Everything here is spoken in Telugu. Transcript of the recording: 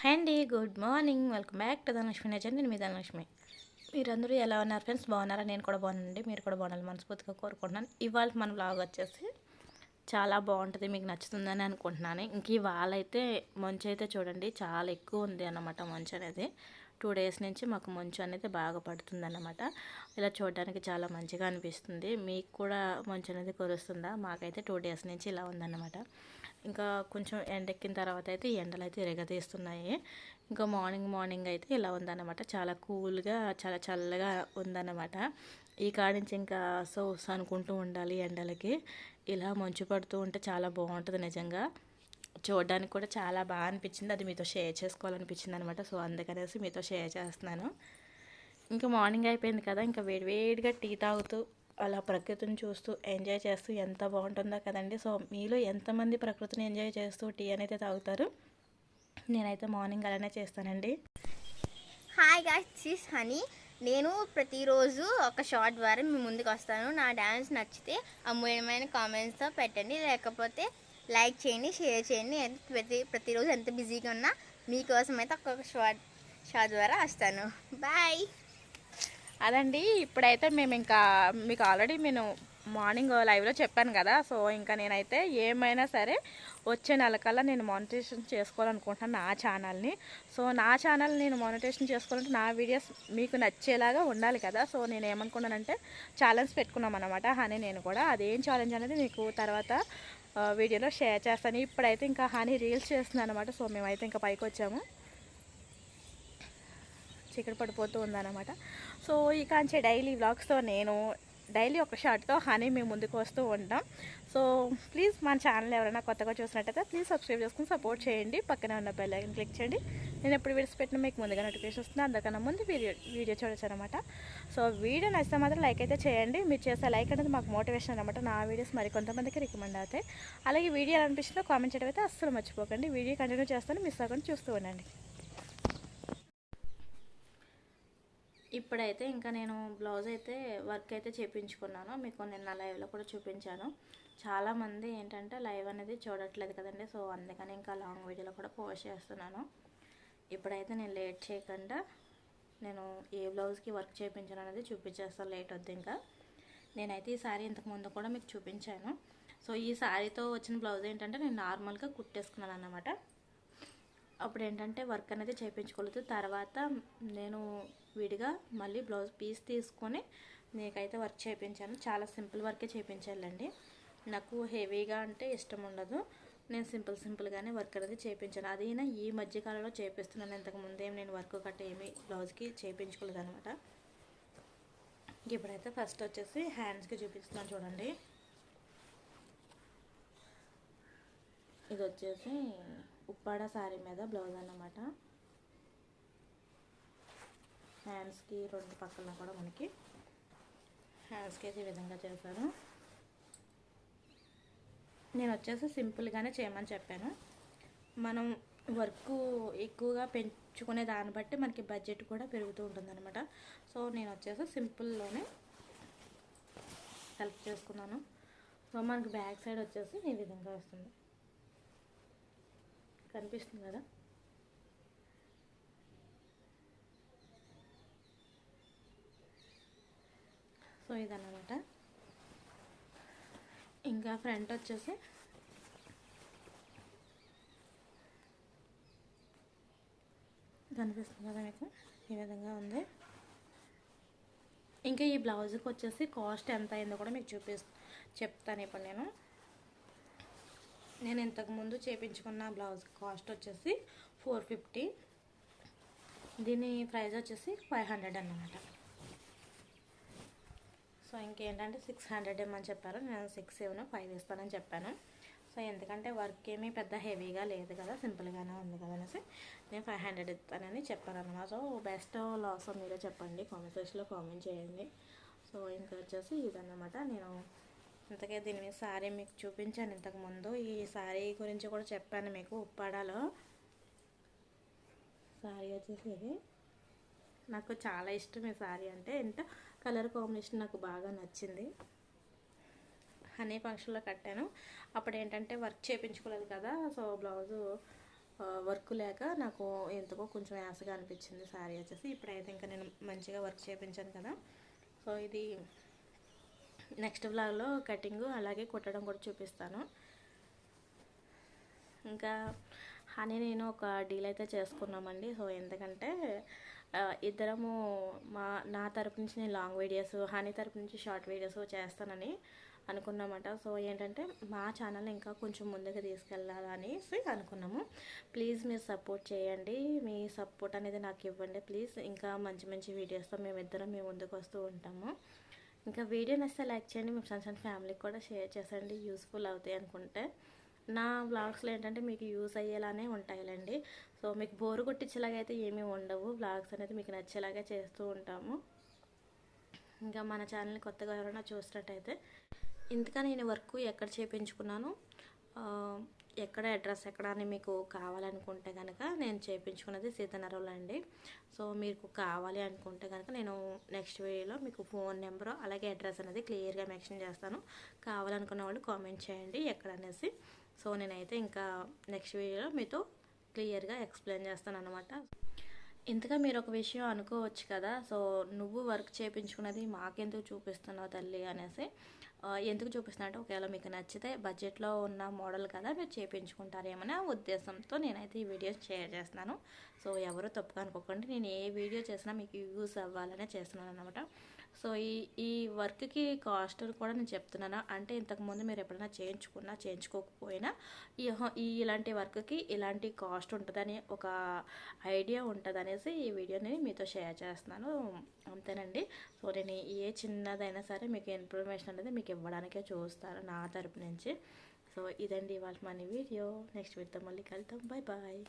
హాయ్ అండి good morning welcome back to Dhanalakshmi నచ్చండి నేను మీ ధనలక్ష్మి మీరందరూ ఎలా ఉన్నారు ఫ్రెండ్స్ బాగున్నారా? నేను కూడా బాగున్నానండి. మీరు కూడా బాగున్నారు మనస్ఫూర్తిగా కోరుకుంటున్నాను. ఇవాళ మన బ్లాగ్ వచ్చేసి చాలా బాగుంటుంది మీకు నచ్చుతుందని అనుకుంటున్నాను. ఇంక ఇవాళ అయితే మంచు అయితే చూడండి చాలా ఎక్కువ ఉంది అన్నమాట మంచు అనేది. టూ డేస్ నుంచి మాకు మంచు అనేది బాగా పడుతుందన్నమాట. ఇలా చూడడానికి చాలా మంచిగా అనిపిస్తుంది. మీకు కూడా మంచు అనేది కురుస్తుందా? మాకైతే టూ డేస్ నుంచి ఇలా ఉందన్నమాట. ఇంకా కొంచెం ఎండెక్కిన తర్వాత అయితే ఎండలు అయితే ఇరగదీస్తున్నాయి ఇంకా మార్నింగ్ మార్నింగ్ అయితే ఇలా ఉందన్నమాట. చాలా కూల్గా చాలా చల్లగా ఉందన్నమాట. ఈ కాడి నుంచి ఇంకా సోస్ అనుకుంటూ ఉండాలి ఎండలకి. ఇలా మంచు పడుతూ ఉంటే చాలా బాగుంటుంది నిజంగా. చూడడానికి కూడా చాలా బాగా అనిపించింది. అది మీతో షేర్ చేసుకోవాలనిపించింది అనమాట సో అందుకనేసి మీతో షేర్ చేస్తున్నాను. ఇంకా మార్నింగ్ అయిపోయింది కదా. ఇంకా వేడివేడిగా టీ తాగుతూ అలా ప్రకృతిని చూస్తూ ఎంజాయ్ చేస్తూ ఎంత బాగుంటుందో కదండి. సో మీలో ఎంతమంది ప్రకృతిని ఎంజాయ్ చేస్తూ టీ అనేది తాగుతారు? నేనైతే మార్నింగ్ అలానే చేస్తానండి. హాయ్ గాయ్స్ దిస్ హనీ నేను ప్రతిరోజు ఒక షార్ట్ ద్వారా మీ ముందుకు వస్తాను. నా డ్యాన్స్ నచ్చితే అమూల్యమైన కామెంట్స్తో పెట్టండి. లేకపోతే లైక్ చేయండి షేర్ చేయండి. ఎంత- ప్రతి ప్రతిరోజు ఎంత బిజీగా ఉన్నా మీకోసం అయితే ఒక్కొక్క షార్ట్ షార్ట్ ద్వారా వస్తాను. బాయ్. అదండి ఇప్పుడైతే మేము ఇంకా మీకు ఆల్రెడీ నేను మార్నింగ్ లైవ్లో చెప్పాను కదా సో ఇంకా నేనైతే ఏమైనా సరే వచ్చే నెలకల్లా నేను మానిటేషన్ చేసుకోవాలనుకుంటున్నాను నా ఛానల్ని. సో నా ఛానల్ నేను మానిటేషన్ చేసుకోవాలంటే నా వీడియోస్ మీకు నచ్చేలాగా ఉండాలి కదా సో నేను ఏమనుకున్నానంటే ఛాలెంజ్ పెట్టుకున్నాం అనమాట హనీ నేను కూడా. అదేం ఛాలెంజ్ అనేది మీకు తర్వాత వీడియోలో షేర్ చేస్తాను. ఇప్పుడైతే ఇంకా హనీ రీల్స్ చేస్తున్నాను అనమాట సో మేమైతే ఇంకా పైకి వచ్చాము. చీకటి పడిపోతూ ఉందన్నమాట. సో ఇక కాంచే డైలీ వ్లాగ్స్తో నేను డైలీ ఒక షార్ట్తో హనీ మేము ముందుకు వస్తూ ఉంటాం. సో ప్లీజ్ మన ఛానల్ ఎవరైనా కొత్తగా చూసినట్టయితే ప్లీజ్ సబ్స్క్రైబ్ చేసుకుని సపోర్ట్ చేయండి. పక్కనే ఉన్న బెల్ ఐకన్ క్లిక్ చేయండి. నేను ఎప్పుడు విడిచిపెట్టిన మీకు ముందుగా నోటిఫికేషన్ వస్తుంది. అందుకన్నా ముందు వీడియో వీడియో చూడొచ్చు అనమాట సో వీడియో నచ్చితే మాత్రం లైక్ అయితే చేయండి. మీరు చేసే లైక్ అనేది మాకు మోటివేషన్ అనమాట నా వీడియోస్ మరి కొంతమందికి రికమెండ్ అవుతాయి. అలాగే వీడియో ఎలా అనిపించిందో కామెంట్ చేయడం అయితే అస్సలు మర్చిపోకండి. వీడియో కంటిన్యూ చేస్తాను. మిస్ అవ్వకుండా చూస్తూ ఉండండి. ఇప్పుడైతే ఇంకా నేను బ్లౌజ్ అయితే వర్క్ అయితే చేపించుకున్నాను. మీకు నిన్న లైవ్లో కూడా చూపించాను. చాలామంది ఏంటంటే లైవ్ అనేది చూడట్లేదు కదండి. సో అందుకని ఇంకా లాంగ్ వీడియోలో కూడా పోస్ట్ చేస్తున్నాను. ఇప్పుడైతే నేను లేట్ చేయకుండా నేను ఏ బ్లౌజ్కి వర్క్ చేయించాను అనేది చూపించేస్తాను లేట్ వద్దు ఇంకా. నేనైతే ఈ శారీ ఇంతకుముందు కూడా మీకు చూపించాను. సో ఈ శారీతో వచ్చిన బ్లౌజ్ ఏంటంటే నేను నార్మల్గా కుట్టేసుకున్నాను అన్నమాట. అప్పుడు ఏంటంటే వర్క్ అనేది చేయించుకోలేదు తర్వాత నేను విడిగా మళ్ళీ బ్లౌజ్ పీస్ తీసుకొని నీకైతే వర్క్ చేయించాను చాలా సింపుల్ వర్కే చేయించాలండి నాకు హెవీగా అంటే ఇష్టం ఉండదు. నేను సింపుల్ సింపుల్గానే వర్క్ అనేది చేయించాను అదైనా ఈ మధ్యకాలంలో చేపిస్తున్నాను. ఇంతకుముందేం నేను వర్క్ కట్ట ఏమి బ్లౌజ్కి చేయించుకోలేదు అనమాట ఇప్పుడైతే ఫస్ట్ వచ్చేసి హ్యాండ్స్కి చూపిస్తున్నాను చూడండి. ఇది వచ్చేసి ఉప్పాడ శారీ మీద బ్లౌజ్ అన్నమాట. హ్యాండ్స్కి రెండు పక్కన కూడా మనకి హ్యాండ్స్కి అయితే ఈ విధంగా చేశాను. నేను వచ్చేసి సింపుల్గానే చేయమని చెప్పాను. మనం వర్క్ ఎక్కువగా పెంచుకునే దాన్ని బట్టి మనకి బడ్జెట్ కూడా పెరుగుతూ ఉంటుంది సో నేను వచ్చేసి సింపుల్లోనే హెల్ప్ చేసుకున్నాను. సో మనకి బ్యాక్ సైడ్ వచ్చేసి ఈ విధంగా వస్తుంది. కనిపిస్తుంది కదా. సో ఇదన్నమాట. ఇంకా ఫ్రంట్ వచ్చేసి కనిపిస్తుంది కదా మీకు? ఈ విధంగా ఉంది. ఇంకా ఈ బ్లౌజ్కి వచ్చేసి కాస్ట్ ఎంత అయిందో కూడా మీకు చూపి చెప్తాను ఇప్పుడు నేను. నేను ఇంతకుముందు చేపించుకున్న బ్లౌజ్ కాస్ట్ వచ్చేసి ఫోర్ ఫిఫ్టీ. దీని ప్రైస్ వచ్చేసి ఫైవ్ హండ్రెడ్ అన్నమాట. సో ఇంకేంటంటే సిక్స్ హండ్రెడ్ ఏమని చెప్పారు నేను సిక్స్ సెవెన్ ఫైవ్ ఇస్తానని చెప్పాను. సో ఎందుకంటే వర్క్ ఏమీ పెద్ద హెవీగా లేదు కదా సింపుల్గానే ఉంది కదా అనేసి నేను ఫైవ్ హండ్రెడ్ ఇస్తానని చెప్పాను అనమాట సో బెస్ట్ లాస్ మీరే చెప్పండి కామెంట్ సెక్షన్లో కామెంట్ చేయండి. సో ఇంకా వచ్చేసి ఇదన్నమాట. నేను ఇంతకే దీని మీద శారీ మీకు చూపించాను ఇంతకుముందు ఈ శారీ గురించి కూడా చెప్పాను మీకు ఉప్పాడాలో. శారీ వచ్చేసి ఇది నాకు చాలా ఇష్టం ఈ శారీ అంటే. ఎంత కలర్ కాంబినేషన్ నాకు బాగా నచ్చింది. హనీ ఫంక్షన్లో కట్టాను. అప్పుడు ఏంటంటే వర్క్ చేయించుకోలేదు కదా. సో బ్లౌజు వర్క్ లేక నాకు ఎందుకో కొంచెం యాసగా అనిపించింది శారీ వచ్చేసి. ఇప్పుడైతే ఇంకా నేను మంచిగా వర్క్ చేయించాను కదా. సో ఇది నెక్స్ట్ బ్లాగ్లో కటింగ్ అలాగే కుట్టడం కూడా చూపిస్తాను. ఇంకా హనీ నేను ఒక డీల్ అయితే చేసుకున్నామండి. సో ఎందుకంటే ఇద్దరము మా నా తరపు నుంచి నేను లాంగ్ వీడియోస్ హనీ తరపు నుంచి షార్ట్ వీడియోస్ చేస్తానని అనుకున్నామట. సో ఏంటంటే మా ఛానల్ ఇంకా కొంచెం ముందుకు తీసుకెళ్ళాలనేసి అనుకున్నాము. ప్లీజ్ మీరు సపోర్ట్ చేయండి. మీ సపోర్ట్ అనేది నాకు ఇవ్వండి. ప్లీజ్ ఇంకా మంచి మంచి వీడియోస్తో మేమిద్దరం మేము ముందుకు వస్తూ ఉంటాము. ఇంకా వీడియో నచ్చితే లైక్ చేయండి మీ ఫ్రెండ్స్ అండ్ ఫ్యామిలీకి కూడా షేర్ చేసండి. యూస్ఫుల్ అవుతాయి అనుకుంటే. నా వ్లాగ్స్లో ఏంటంటే మీకు యూస్ అయ్యేలానే ఉంటాయిలండి. సో మీకు బోరు కొట్టించేలాగా అయితే ఏమీ ఉండవు. వ్లాగ్స్ అనేది మీకు నచ్చేలాగా చేస్తూ ఉంటాము. ఇంకా మన ఛానల్ని కొత్తగా ఎవరైనా చూసినట్టయితే ఇంతగా నేను వర్క్ ఎక్కడ చేయించుకున్నాను ఎక్కడ అడ్రస్ ఎక్కడ అని మీకు కావాలనుకుంటే కనుక నేను చేయించుకున్నది సీతనరంలో అండి సో మీకు కావాలి అనుకుంటే కనుక నేను నెక్స్ట్ వీడియోలో మీకు ఫోన్ నెంబరు అలాగే అడ్రస్ అనేది క్లియర్గా మెన్షన్ చేస్తాను. కావాలనుకున్న వాళ్ళు కామెంట్ చేయండి ఎక్కడ అనేసి సో నేనైతే ఇంకా నెక్స్ట్ వీడియోలో మీతో క్లియర్గా ఎక్స్ప్లెయిన్ చేస్తాను అనమాట ఇంతగా మీరు ఒక విషయం అనుకోవచ్చు కదా. సో నువ్వు వర్క్ చేయించుకున్నది మాకెందుకు చూపిస్తున్నావు తల్లి అనేసి. ఎందుకు చూపిస్తున్నా అంటే ఒకవేళ మీకు నచ్చితే బడ్జెట్లో ఉన్న మోడల్ కదా మీరు చేయించుకుంటారేమనే ఉద్దేశంతో నేనైతే ఈ వీడియో షేర్ చేస్తున్నాను. సో ఎవరు తప్పుగా అనుకోకండి. నేను ఏ వీడియో చేసినా మీకు యూస్ అవ్వాలనే చేస్తున్నాను అనమాట సో ఈ ఈ వర్క్కి కాస్ట్ కూడా నేను చెప్తున్నాను. అంటే ఇంతకుముందు మీరు ఎప్పుడైనా చేయించుకున్నా చేయించుకోకపోయినా ఈ ఈ ఇలాంటి వర్క్కి ఇలాంటి కాస్ట్ ఉంటుందని ఒక ఐడియా ఉంటుందనేసి ఈ వీడియోని మీతో షేర్ చేస్తున్నాను. అంతేనండి. సో నేను ఏ చిన్నదైనా సరే మీకు ఇన్ఫర్మేషన్ అనేది మీకు ఇవ్వడానికే చూస్తాను నా తరపు నుంచి. సో ఇదండి ఇవాళ మన వీడియో. నెక్స్ట్ వీడితో మళ్ళీ కలుద్దాం. Bye bye.